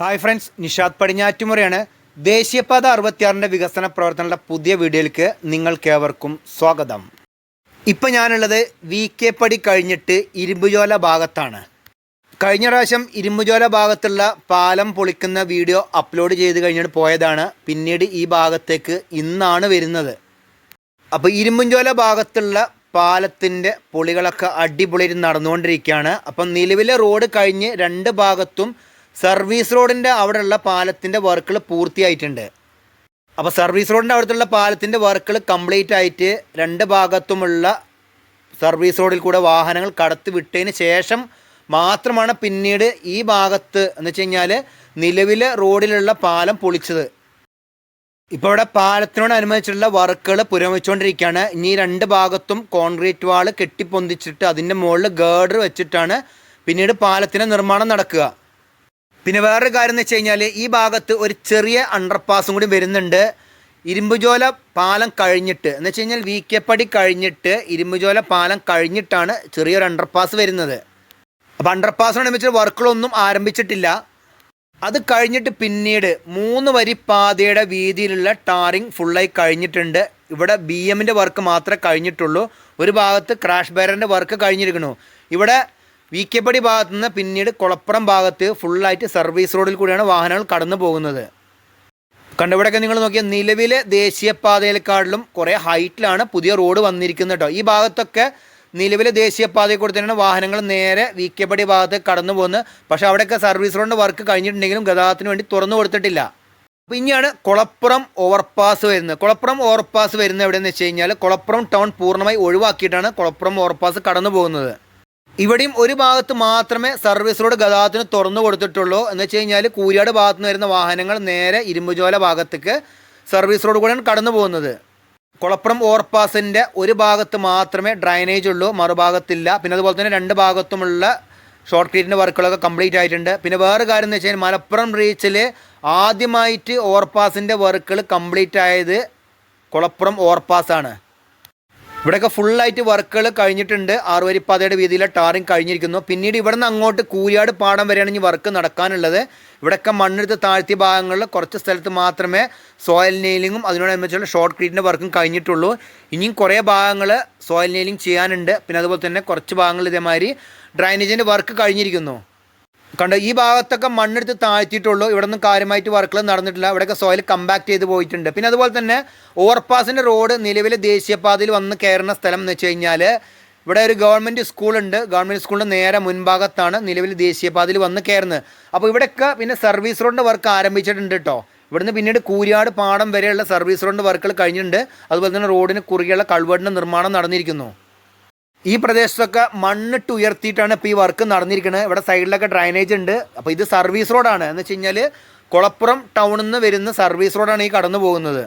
Hi friends Nishad പടിഞ്ഞാറ്റുമുറയാണ്. ദേശീയപാത അറുപത്തിയാറിന്റെ വികസന പ്രവർത്തനങ്ങളുടെ പുതിയ വീഡിയോയിലേക്ക് നിങ്ങൾക്കേവർക്കും സ്വാഗതം. ഇപ്പം ഞാനുള്ളത് വി കെ പടി കഴിഞ്ഞിട്ട് ഇരുമ്പുജോല ഭാഗത്താണ്. കഴിഞ്ഞ പ്രാവശ്യം ഇരുമ്പുജോല ഭാഗത്തുള്ള പാലം പൊളിക്കുന്ന വീഡിയോ അപ്ലോഡ് ചെയ്ത് കഴിഞ്ഞിട്ട് പോയതാണ്. പിന്നീട് ഈ ഭാഗത്തേക്ക് ഇന്നാണ് വരുന്നത്. അപ്പോൾ ഇരുമ്പുചോല ഭാഗത്തുള്ള പാലത്തിന്റെ പൊളികളൊക്കെ അടിപൊളിയിൽ നടന്നുകൊണ്ടിരിക്കുകയാണ്. അപ്പം നിലവിലെ റോഡ് കഴിഞ്ഞ് രണ്ട് ഭാഗത്തും സർവീസ് റോഡിന്റെ അവിടെയുള്ള പാലത്തിന്റെ വർക്കുകൾ പൂർത്തിയായിട്ടുണ്ട്. അപ്പോൾ സർവീസ് റോഡിന്റെ അടുത്തുള്ള പാലത്തിന്റെ വർക്കുകൾ കംപ്ലീറ്റ് ആയിട്ട് രണ്ട് ഭാഗത്തുമുള്ള സർവീസ് റോഡിൽ കൂടെ വാഹനങ്ങൾ കടത്തി വിട്ടതിന് ശേഷം മാത്രമാണ് പിന്നീട് ഈ ഭാഗത്ത് എന്ന് വെച്ച് കഴിഞ്ഞാൽ നിലവിലെ റോഡിലുള്ള പാലം പൊളിച്ചത്. ഇപ്പോൾ ഇവിടെ പാലത്തിനോടനുബന്ധിച്ചുള്ള വർക്കുകൾ പുരോഗമിച്ചുകൊണ്ടിരിക്കുകയാണ്. ഇനി രണ്ട് ഭാഗത്തും കോൺക്രീറ്റ് വാൾ കെട്ടിപ്പൊന്തിച്ചിട്ട് അതിന്റെ മുകളിൽ ഗേർഡർ വെച്ചിട്ടാണ് പിന്നീട് പാലത്തിന്റെ നിർമ്മാണം നടക്കുക. പിന്നെ വേറൊരു കാര്യം എന്ന് വെച്ച് കഴിഞ്ഞാൽ ഈ ഭാഗത്ത് ഒരു ചെറിയ അണ്ടർപാസും കൂടി വരുന്നുണ്ട്. ഇരുമ്പുജോല പാലം കഴിഞ്ഞിട്ട് എന്ന് വെച്ച് കഴിഞ്ഞാൽ വി കെ പടി കഴിഞ്ഞിട്ട് ഇരുമ്പുജോല പാലം കഴിഞ്ഞിട്ടാണ് ചെറിയൊരു അണ്ടർപാസ് വരുന്നത്. അപ്പോൾ അണ്ടർപാസിനോടനുബന്ധിച്ച് വർക്കുകളൊന്നും ആരംഭിച്ചിട്ടില്ല. അത് കഴിഞ്ഞിട്ട് പിന്നീട് മൂന്ന് വരി പാതയുടെ വീതിയിലുള്ള ടാറിങ് ഫുള്ളായി കഴിഞ്ഞിട്ടുണ്ട്. ഇവിടെ ബി എമ്മിന്റെ വർക്ക് മാത്രമേ കഴിഞ്ഞിട്ടുള്ളൂ. ഒരു ഭാഗത്ത് ക്രാഷ് ബാരറിന്റെ വർക്ക് കഴിഞ്ഞിരിക്കണു ഇവിടെ വി കെ പടി ഭാഗത്തു നിന്ന് പിന്നീട് കുളപ്പുറം ഭാഗത്ത് ഫുള്ളായിട്ട് സർവീസ് റോഡിൽ കൂടിയാണ് വാഹനങ്ങൾ കടന്നു പോകുന്നത്. കണ്ടിവിടെയൊക്കെ നിങ്ങൾ നോക്കിയാൽ നിലവിലെ ദേശീയപാതയിലേക്കാളിലും കുറേ ഹൈറ്റിലാണ് പുതിയ റോഡ് വന്നിരിക്കുന്നത് കേട്ടോ. ഈ ഭാഗത്തൊക്കെ നിലവിലെ ദേശീയപാതയിൽ കൂടി തന്നെയാണ് വാഹനങ്ങൾ നേരെ വി കെ പടി ഭാഗത്ത് കടന്നു പോകുന്നത്. പക്ഷേ അവിടെയൊക്കെ സർവീസ് റോഡിന്റെ വർക്ക് കഴിഞ്ഞിട്ടുണ്ടെങ്കിലും ഗതാഗതത്തിന് വേണ്ടി തുറന്നു കൊടുത്തിട്ടില്ല. അപ്പോൾ ഇനിയാണ് കുളപ്പുറം ഓവർപാസ് വരുന്നത്. കുളപ്പുറം ഓവർപാസ് വരുന്നത് എവിടെയെന്ന് വെച്ച് കഴിഞ്ഞാൽ കുളപ്പുറം ടൗൺ പൂർണമായി ഒഴിവാക്കിയിട്ടാണ് കുളപ്പുറം ഓവർപാസ് കടന്നു പോകുന്നത്. ഇവിടെയും ഒരു ഭാഗത്ത് മാത്രമേ സർവീസ് റോഡ് ഗതാഗതത്തിന് തുറന്നു കൊടുത്തിട്ടുള്ളൂ. എന്ന് വെച്ച് കഴിഞ്ഞാൽ കൂരിയാട് ഭാഗത്ത് നിന്ന് വരുന്ന വാഹനങ്ങൾ നേരെ ഇരുമ്പുജോല ഭാഗത്തേക്ക് സർവീസ് റോഡ് കൂടെയാണ് കടന്നു പോകുന്നത്. കുളപ്പുറം ഓവർപാസിന്റെ ഒരു ഭാഗത്ത് മാത്രമേ ഡ്രൈനേജ് ഉള്ളൂ മറുഭാഗത്തില്ല. പിന്നെ അതുപോലെ തന്നെ രണ്ട് ഭാഗത്തുമുള്ള ഷോർട്ട് വർക്കുകളൊക്കെ കംപ്ലീറ്റ് ആയിട്ടുണ്ട്. പിന്നെ വേറെ കാര്യം എന്ന് വെച്ച് കഴിഞ്ഞാൽ മലപ്പുറം റീച്ചിൽ ആദ്യമായിട്ട് ഓവർപാസിന്റെ വർക്കുകൾ കംപ്ലീറ്റ് ആയത് കുളപ്പുറം ഓവർപാസാണ് ഇവിടെയൊക്കെ ഫുള്ളായിട്ട് വർക്കുകൾ കഴിഞ്ഞിട്ടുണ്ട്. ആറുവരിപ്പാതയുടെ വീതിയിലെ ടാറിങ് കഴിഞ്ഞിരിക്കുന്നു. പിന്നീട് ഇവിടെ നിന്ന് അങ്ങോട്ട് കൂലിയാട് പാടം വരെയാണ് ഇനി വർക്ക് നടക്കാനുള്ളത്. ഇവിടെയൊക്കെ മണ്ണെടുത്ത് താഴ്ത്തിയ ഭാഗങ്ങളിൽ കുറച്ച് സ്ഥലത്ത് മാത്രമേ സോയിൽ നെയിലിങ്ങും അതിനോടനുബന്ധിച്ചുള്ള ഷോർട്ട് ക്രീറ്റിന്റെ വർക്കും കഴിഞ്ഞിട്ടുള്ളൂ. ഇനിയും കുറേ ഭാഗങ്ങൾ സോയിൽ നെയിലിംഗ് ചെയ്യാനുണ്ട്. പിന്നെ അതുപോലെ തന്നെ കുറച്ച് ഭാഗങ്ങൾ ഇതേമാതിരി ഡ്രൈനേജിന്റെ വർക്ക് കഴിഞ്ഞിരിക്കുന്നു. കണ്ടോ ഈ ഭാഗത്തൊക്കെ മണ്ണെടുത്ത് താഴ്ത്തിയിട്ടുള്ളൂ. ഇവിടെ നിന്നും കാര്യമായിട്ട് വർക്കുകൾ നടന്നിട്ടില്ല. ഇവിടെയൊക്കെ സോയിൽ കമ്പാക്ട് ചെയ്ത് പോയിട്ടുണ്ട്. പിന്നെ അതുപോലെ തന്നെ ഓവർപാസിന്റെ റോഡ് നിലവിലെ ദേശീയപാതയിൽ വന്ന് കയറുന്ന സ്ഥലം എന്ന് വെച്ച് കഴിഞ്ഞാൽ ഇവിടെ ഒരു ഗവൺമെന്റ് സ്കൂളുണ്ട് ഗവൺമെന്റ് സ്കൂളിന്റെ നേരെ മുൻഭാഗത്താണ് നിലവിൽ ദേശീയപാതയിൽ വന്ന് കയറുന്നത്. അപ്പോൾ ഇവിടെയൊക്കെ പിന്നെ സർവീസ് റോഡിന്റെ വർക്ക് ആരംഭിച്ചിട്ടുണ്ട് കേട്ടോ ഇവിടുന്ന് പിന്നീട് കൂരിയാട് പാടം വരെയുള്ള സർവീസ് റോഡിന്റെ വർക്കുകൾ കഴിഞ്ഞിട്ടുണ്ട്. അതുപോലെ തന്നെ റോഡിന് കുറുകെയുള്ള കൾവേടിന്റെ നിർമ്മാണം നടന്നിരിക്കുന്നു. ഈ പ്രദേശത്തൊക്കെ മണ്ണിട്ട് ഉയർത്തിയിട്ടാണ് ഇപ്പോൾ ഈ വർക്ക് നടന്നിരിക്കുന്നത് ഇവിടെ സൈഡിലൊക്കെ ഡ്രൈനേജ് ഉണ്ട്. അപ്പോൾ ഇത് സർവീസ് റോഡാണ്. എന്ന് വെച്ച് കഴിഞ്ഞാൽ കുളപ്പുറം ടൗണിൽ നിന്ന് വരുന്ന സർവീസ് റോഡാണ് ഈ കടന്നു പോകുന്നത്.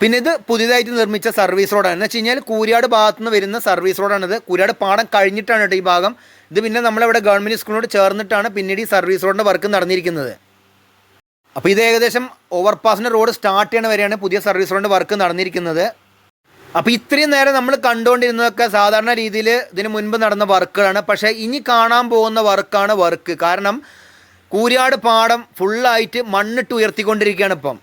പിന്നെ ഇത് പുതിയതായിട്ട് നിർമ്മിച്ച സർവീസ് റോഡാണ്. എന്ന് വെച്ച് കഴിഞ്ഞാൽ കൂരിയാട് ഭാഗത്തു നിന്ന് വരുന്ന സർവീസ് റോഡാണിത്. കൂരിയാട് പാടം കഴിഞ്ഞിട്ടാണ് കേട്ടോ ഈ ഭാഗം. ഇത് പിന്നെ നമ്മളിവിടെ ഗവൺമെന്റ് സ്കൂളിനോട് ചേർന്നിട്ടാണ് പിന്നീട് ഈ സർവീസ് റോഡിന്റെ വർക്ക് നടന്നിരിക്കുന്നത്. അപ്പോൾ ഇത് ഏകദേശം ഓവർപാസിന്റെ റോഡ് സ്റ്റാർട്ട് ചെയ്യണ വരെയാണ് പുതിയ സർവീസ് റോഡിന്റെ വർക്ക് നടന്നിരിക്കുന്നത്. അപ്പോൾ ഇത്രയും നേരം നമ്മൾ കണ്ടുകൊണ്ടിരുന്നതൊക്കെ സാധാരണ രീതിയിൽ ഇതിന് മുൻപ് നടന്ന വർക്കുകളാണ്. പക്ഷേ ഇനി കാണാൻ പോകുന്ന വർക്കാണ് വർക്ക്. കാരണം കൂരിയാട് പാടം ഫുള്ളായിട്ട് മണ്ണിട്ട് ഉയർത്തിക്കൊണ്ടിരിക്കുകയാണ് ഇപ്പം.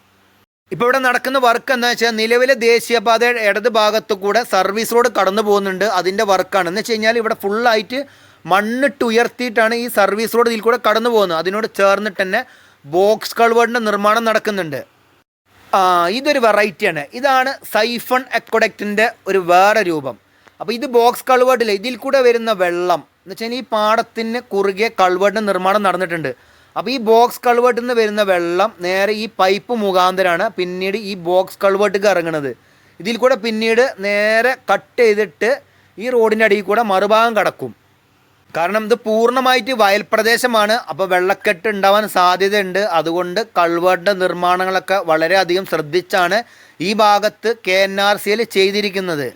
ഇപ്പോൾ ഇവിടെ നടക്കുന്ന വർക്ക് എന്താ വെച്ചാൽ നിലവിലെ ദേശീയപാതയുടെ ഇടത് ഭാഗത്തു കൂടെ സർവീസ് റോഡ് കടന്നു പോകുന്നുണ്ട്. അതിന്റെ വർക്കാണ് എന്ന് വെച്ച് കഴിഞ്ഞാൽ ഇവിടെ ഫുള്ളായിട്ട് മണ്ണിട്ട് ഉയർത്തിയിട്ടാണ് ഈ സർവീസ് റോഡ് ഇതിൽ കൂടെ കടന്നു പോകുന്നത്. അതിനോട് ചേർന്നിട്ട് തന്നെ ബോക്സ് കൾവേഡിന്റെ നിർമ്മാണം നടക്കുന്നുണ്ട്. ഇതൊരു വെറൈറ്റിയാണ്. ഇതാണ് സൈഫൺ അക്വഡക്റ്റിന്റെ ഒരു വേറെ രൂപം. അപ്പോൾ ഇത് ബോക്സ് കൾവേർഡില്ല. ഇതിൽ കൂടെ വരുന്ന വെള്ളം എന്ന് വെച്ചാൽ ഈ പാടത്തിന് കുറുകെ കൾവേർഡിന്റെ നിർമ്മാണം നടന്നിട്ടുണ്ട്. അപ്പോൾ ഈ ബോക്സ് കൾവേർട്ടിൽ നിന്ന് വരുന്ന വെള്ളം നേരെ ഈ പൈപ്പ് മുഖാന്തരമാണ് പിന്നീട് ഈ ബോക്സ് കൾവേർട്ടിക്ക് ഇറങ്ങുന്നത്. ഇതിൽ കൂടെ പിന്നീട് നേരെ കട്ട് ചെയ്തിട്ട് ഈ റോഡിന്റെ അടിയിൽ കൂടെ മറുഭാഗം കടക്കും. കാരണം ഇത് പൂർണമായിട്ട് വയൽ പ്രദേശമാണ് അപ്പോൾ വെള്ളക്കെട്ട് ഉണ്ടാവാൻ സാധ്യതയുണ്ട്. അതുകൊണ്ട് കൾവേർട്ടിന്റെ നിർമ്മാണങ്ങളൊക്കെ വളരെയധികം ശ്രദ്ധിച്ചാണ് ഈ ഭാഗത്ത് കെ എൻ ആർ സിയിൽ ചെയ്തിരിക്കുന്നത്.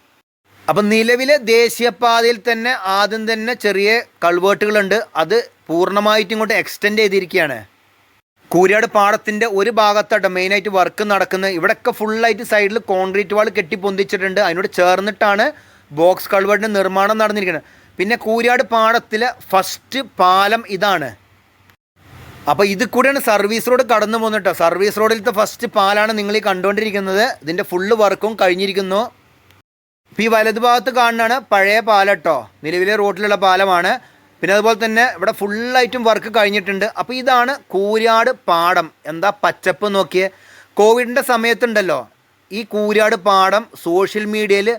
അപ്പം നിലവിലെ ദേശീയപാതയിൽ തന്നെ ആദ്യം തന്നെ ചെറിയ കൾവേർട്ടുകളുണ്ട്. അത് പൂർണമായിട്ടും ഇങ്ങോട്ട് എക്സ്റ്റെൻഡ് ചെയ്തിരിക്കുകയാണ്. കൂരിയാട് പാടത്തിന്റെ ഒരു ഭാഗത്തായിട്ട് മെയിനായിട്ട് വർക്ക് നടക്കുന്നത്. ഇവിടെയൊക്കെ ഫുള്ളായിട്ട് സൈഡിൽ കോൺക്രീറ്റ് വാൾ കെട്ടി പൊന്തിച്ചിട്ടുണ്ട്. അതിനോട് ചേർന്നിട്ടാണ് ബോക്സ് കൾവേർട്ടിന്റെ നിർമ്മാണം നടന്നിരിക്കുന്നത്. പിന്നെ കൂരിയാട് പാടത്തിലെ ഫസ്റ്റ് പാലം ഇതാണ്. അപ്പോൾ ഇത് കൂടെയാണ് സർവീസ് റോഡ് കടന്നു പോകുന്നത് സർവീസ് റോഡിലത്തെ ഫസ്റ്റ് പാലാണ് നിങ്ങൾ ഈ കണ്ടുകൊണ്ടിരിക്കുന്നത്. ഇതിന്റെ ഫുള്ള് വർക്കും കഴിഞ്ഞിരിക്കുന്നു. ഇപ്പോൾ ഈ വലത് ഭാഗത്ത് കാണുന്നതാണ് പഴയ പാലട്ടോ നിലവിലെ റോഡിലുള്ള പാലമാണ്. പിന്നെ അതുപോലെ തന്നെ ഇവിടെ ഫുള്ളായിട്ടും വർക്ക് കഴിഞ്ഞിട്ടുണ്ട്. അപ്പോൾ ഇതാണ് കൂരാട് പാടം. എന്താ പച്ചപ്പ് നോക്കിയേ. കോവിഡിന്റെ സമയത്തുണ്ടല്ലോ. ഈ കൂരാട് പാടം സോഷ്യൽ മീഡിയയിൽ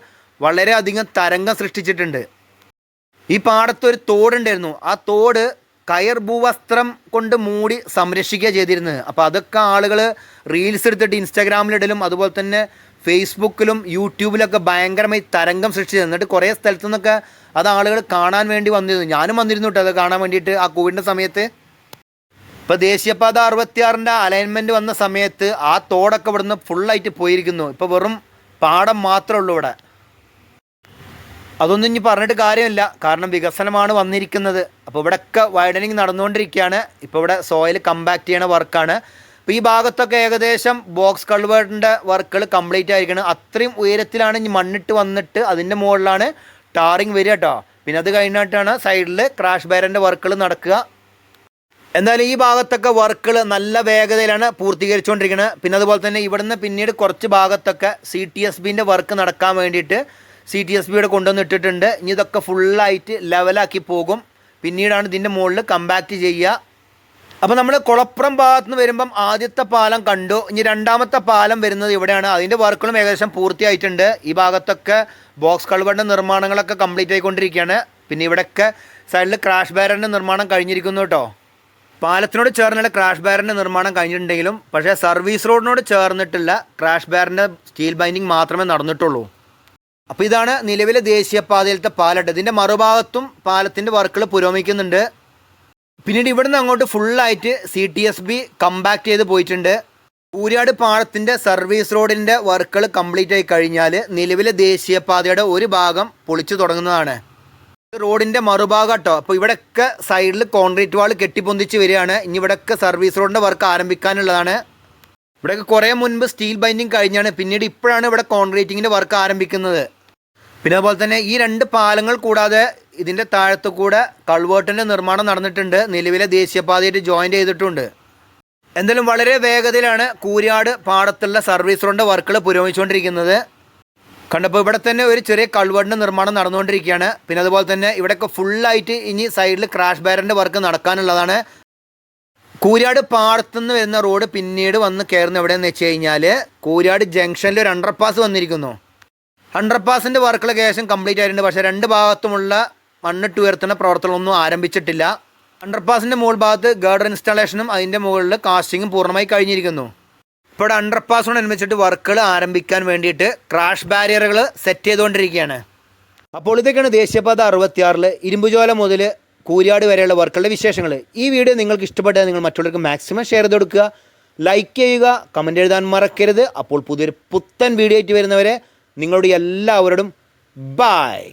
വളരെയധികം തരംഗം സൃഷ്ടിച്ചിട്ടുണ്ട്. ഈ പാടത്തൊരു തോടുണ്ടായിരുന്നു. ആ തോട് കയർ ഭൂവസ്ത്രം കൊണ്ട് മൂടി സംരക്ഷിക്കുക ചെയ്തിരുന്നത്. അപ്പോൾ അതൊക്കെ ആളുകൾ റീൽസ് എടുത്തിട്ട് ഇൻസ്റ്റാഗ്രാമിലിടലും അതുപോലെ തന്നെ ഫേസ്ബുക്കിലും യൂട്യൂബിലൊക്കെ ഭയങ്കരമായി തരംഗം സൃഷ്ടിച്ചത്. എന്നിട്ട് കുറേ സ്ഥലത്തു നിന്നൊക്കെ അത് ആളുകൾ കാണാൻ വേണ്ടി വന്നിരുന്നു. ഞാനും വന്നിരുന്നു കേട്ടോ അത് കാണാൻ വേണ്ടിയിട്ട് ആ കോവിഡിന്റെ സമയത്ത്. ഇപ്പോൾ ദേശീയപാത അറുപത്തിയാറിന്റെ അലൈൻമെന്റ് വന്ന സമയത്ത് ആ തോടൊക്കെ ഇവിടുന്ന് ഫുള്ളായിട്ട് പോയിരിക്കുന്നു. ഇപ്പോൾ വെറും പാടം മാത്രമേ ഉള്ളൂ ഇവിടെ. അതൊന്നും ഇനി പറഞ്ഞിട്ട് കാര്യമില്ല. കാരണം വികസനമാണ് വന്നിരിക്കുന്നത്. അപ്പോൾ ഇവിടെയൊക്കെ വൈഡനിങ് നടന്നുകൊണ്ടിരിക്കുകയാണ്. ഇപ്പോൾ ഇവിടെ സോയിൽ കമ്പാക്ട് ചെയ്യണ വർക്കാണ് അപ്പോൾ ഈ ഭാഗത്തൊക്കെ ഏകദേശം ബോക്സ് കൾവേർട്ടിന്റെ വർക്കുകൾ കംപ്ലീറ്റ് ആയിരിക്കണം. അത്രയും ഉയരത്തിലാണ് ഇനി മണ്ണിട്ട് വന്നിട്ട് അതിന്റെ മുകളിലാണ് ടാറിങ് വരിക കേട്ടോ പിന്നെ അത് കഴിഞ്ഞിട്ടാണ് സൈഡിൽ ക്രാഷ് ബാരന്റെ വർക്കുകൾ നടക്കുക. എന്തായാലും ഈ ഭാഗത്തൊക്കെ വർക്കുകൾ നല്ല വേഗതയിലാണ് പൂർത്തീകരിച്ചുകൊണ്ടിരിക്കുന്നത് പിന്നെ അതുപോലെ തന്നെ ഇവിടുന്ന് പിന്നീട് കുറച്ച് ഭാഗത്തൊക്കെ സി ടി എസ് ബിന്റെ വർക്ക് നടക്കാൻ വേണ്ടിയിട്ട് സി ടി എസ് ബിയുടെ കൊണ്ടുവന്ന് ഇട്ടിട്ടുണ്ട്. ഇനി ഇതൊക്കെ ഫുള്ളായിട്ട് ലെവലാക്കി പോകും. പിന്നീടാണ് ഇതിന്റെ മുകളിൽ കമ്പാക്റ്റ് ചെയ്യുക. അപ്പോൾ നമ്മൾ കുളപ്പുറം ഭാഗത്ത് നിന്ന് വരുമ്പം ആദ്യത്തെ പാലം കണ്ടു. ഇനി രണ്ടാമത്തെ പാലം വരുന്നത് ഇവിടെയാണ്. അതിന്റെ വർക്കുകളും ഏകദേശം പൂർത്തിയായിട്ടുണ്ട്. ഈ ഭാഗത്തൊക്കെ ബോക്സ് കളുകളുടെ നിർമ്മാണങ്ങളൊക്കെ കംപ്ലീറ്റ് ആയിക്കൊണ്ടിരിക്കുകയാണ്. പിന്നെ ഇവിടെയൊക്കെ സൈഡിൽ ക്രാഷ് ബാരറിന്റെ നിർമ്മാണം കഴിഞ്ഞിരിക്കുന്നു കേട്ടോ. പാലത്തിനോട് ചേർന്നുള്ള ക്രാഷ് ബാരറിന്റെ നിർമ്മാണം കഴിഞ്ഞിട്ടുണ്ടെങ്കിലും പക്ഷേ സർവീസ് റോഡിനോട് ചേർന്നിട്ടില്ല ക്രാഷ് ബാരറിന്റെ സ്റ്റീൽ ബൈൻഡിങ് മാത്രമേ നടന്നിട്ടുള്ളൂ. അപ്പോൾ ഇതാണ് നിലവിലെ ദേശീയപാതയിലത്തെ പാലട്ട്. ഇതിന്റെ മറുഭാഗത്തും പാലത്തിന്റെ വർക്കുകൾ പുരോഗമിക്കുന്നുണ്ട്. പിന്നീട് ഇവിടുന്ന് അങ്ങോട്ട് ഫുള്ളായിട്ട് C T S B compact ചെയ്ത് പോയിട്ടുണ്ട്. ഊരാട് പാലത്തിന്റെ സർവീസ് റോഡിന്റെ വർക്കുകൾ കംപ്ലീറ്റ് ആയി കഴിഞ്ഞാൽ നിലവിലെ ദേശീയപാതയുടെ ഒരു ഭാഗം പൊളിച്ചു തുടങ്ങുന്നതാണ്. റോഡിന്റെ മറുഭാഗം കേട്ടോ. അപ്പോൾ ഇവിടെയൊക്കെ സൈഡിൽ കോൺക്രീറ്റ് വാൾ കെട്ടിപ്പൊന്തിച്ച് വരികയാണ്. ഇനി ഇവിടെയൊക്കെ സർവീസ് റോഡിന്റെ വർക്ക് ആരംഭിക്കാനുള്ളതാണ്. ഇവിടെയൊക്കെ കുറേ മുൻപ് സ്റ്റീൽ ബൈൻഡിങ് കഴിഞ്ഞാണ്. പിന്നീട് ഇപ്പോഴാണ് ഇവിടെ കോൺക്രീറ്റിങ്ങിന്റെ വർക്ക് ആരംഭിക്കുന്നത്. പിന്നെ അതുപോലെ തന്നെ ഈ രണ്ട് പാലങ്ങൾ കൂടാതെ ഇതിന്റെ താഴത്തു കൂടെ കൾവേർട്ടിന്റെ നിർമ്മാണം നടന്നിട്ടുണ്ട്. നിലവിലെ ദേശീയപാതയായിട്ട് ജോയിന്റ് ചെയ്തിട്ടുണ്ട്. എന്തായാലും വളരെ വേഗതയിലാണ് കൂരിയാട് പാടത്തുള്ള സർവീസ് റോഡിന്റെ വർക്കുകൾ പുരോഗമിച്ചുകൊണ്ടിരിക്കുന്നത്. കണ്ടപ്പോൾ ഇവിടെ തന്നെ ഒരു ചെറിയ കൾവേർട്ടിന്റെ നിർമ്മാണം നടന്നുകൊണ്ടിരിക്കുകയാണ്. പിന്നെ അതുപോലെ തന്നെ ഇവിടെയൊക്കെ ഫുള്ളായിട്ട് ഇനി സൈഡിൽ ക്രാഷ് ബാരന്റെ വർക്ക് നടക്കാനുള്ളതാണ്. കൂരാട് പാടത്തുനിന്ന് വരുന്ന റോഡ് പിന്നീട് വന്ന് കയറുന്ന എവിടെയെന്ന് വെച്ച് കഴിഞ്ഞാൽ കൂരിയാട് ജംഗ്ഷനിൽ ഒരു അണ്ടർപാസ് വന്നിരിക്കുന്നു. അണ്ടർപാസിന്റെ വർക്കുകൾ ഏകദേശം കംപ്ലീറ്റ് ആയിട്ടുണ്ട്. പക്ഷേ രണ്ട് ഭാഗത്തുമുള്ള മണ്ണിട്ട് ഉയർത്തുന്ന പ്രവർത്തനങ്ങളൊന്നും ആരംഭിച്ചിട്ടില്ല. അണ്ടർപാസിന്റെ മുകൾ ഭാഗത്ത് ഗാർഡർ ഇൻസ്റ്റാളേഷനും അതിന്റെ മുകളിൽ കാസ്റ്റിങ്ങും പൂർണമായി കഴിഞ്ഞിരിക്കുന്നു. ഇപ്പോൾ അണ്ടർപാസിനോടനുബന്ധിച്ചിട്ട് വർക്കുകൾ ആരംഭിക്കാൻ വേണ്ടിയിട്ട് ക്രാഷ് ബാരിയറുകൾ സെറ്റ് ചെയ്തുകൊണ്ടിരിക്കുകയാണ്. അപ്പോൾ ഇതൊക്കെയാണ് ദേശീയപാത അറുപത്തിയാറിൽ ഇരുമ്പുചോല മുതൽ കൂരിയാട് വരെയുള്ള വർക്കുകളുടെ വിശേഷങ്ങൾ ഈ വീഡിയോ നിങ്ങൾക്ക് ഇഷ്ടപ്പെട്ടാൽ നിങ്ങൾ മറ്റുള്ളവർക്ക് മാക്സിമം ഷെയർ ചെയ്ത് കൊടുക്കുക. ലൈക്ക് ചെയ്യുക കമന്റ് എഴുതാൻ മറക്കരുത്. അപ്പോൾ പുതിയൊരു പുത്തൻ വീഡിയോ ആയിട്ട് വരുന്നവരെ നിങ്ങളുടെ എല്ലാവരോടും ബായ്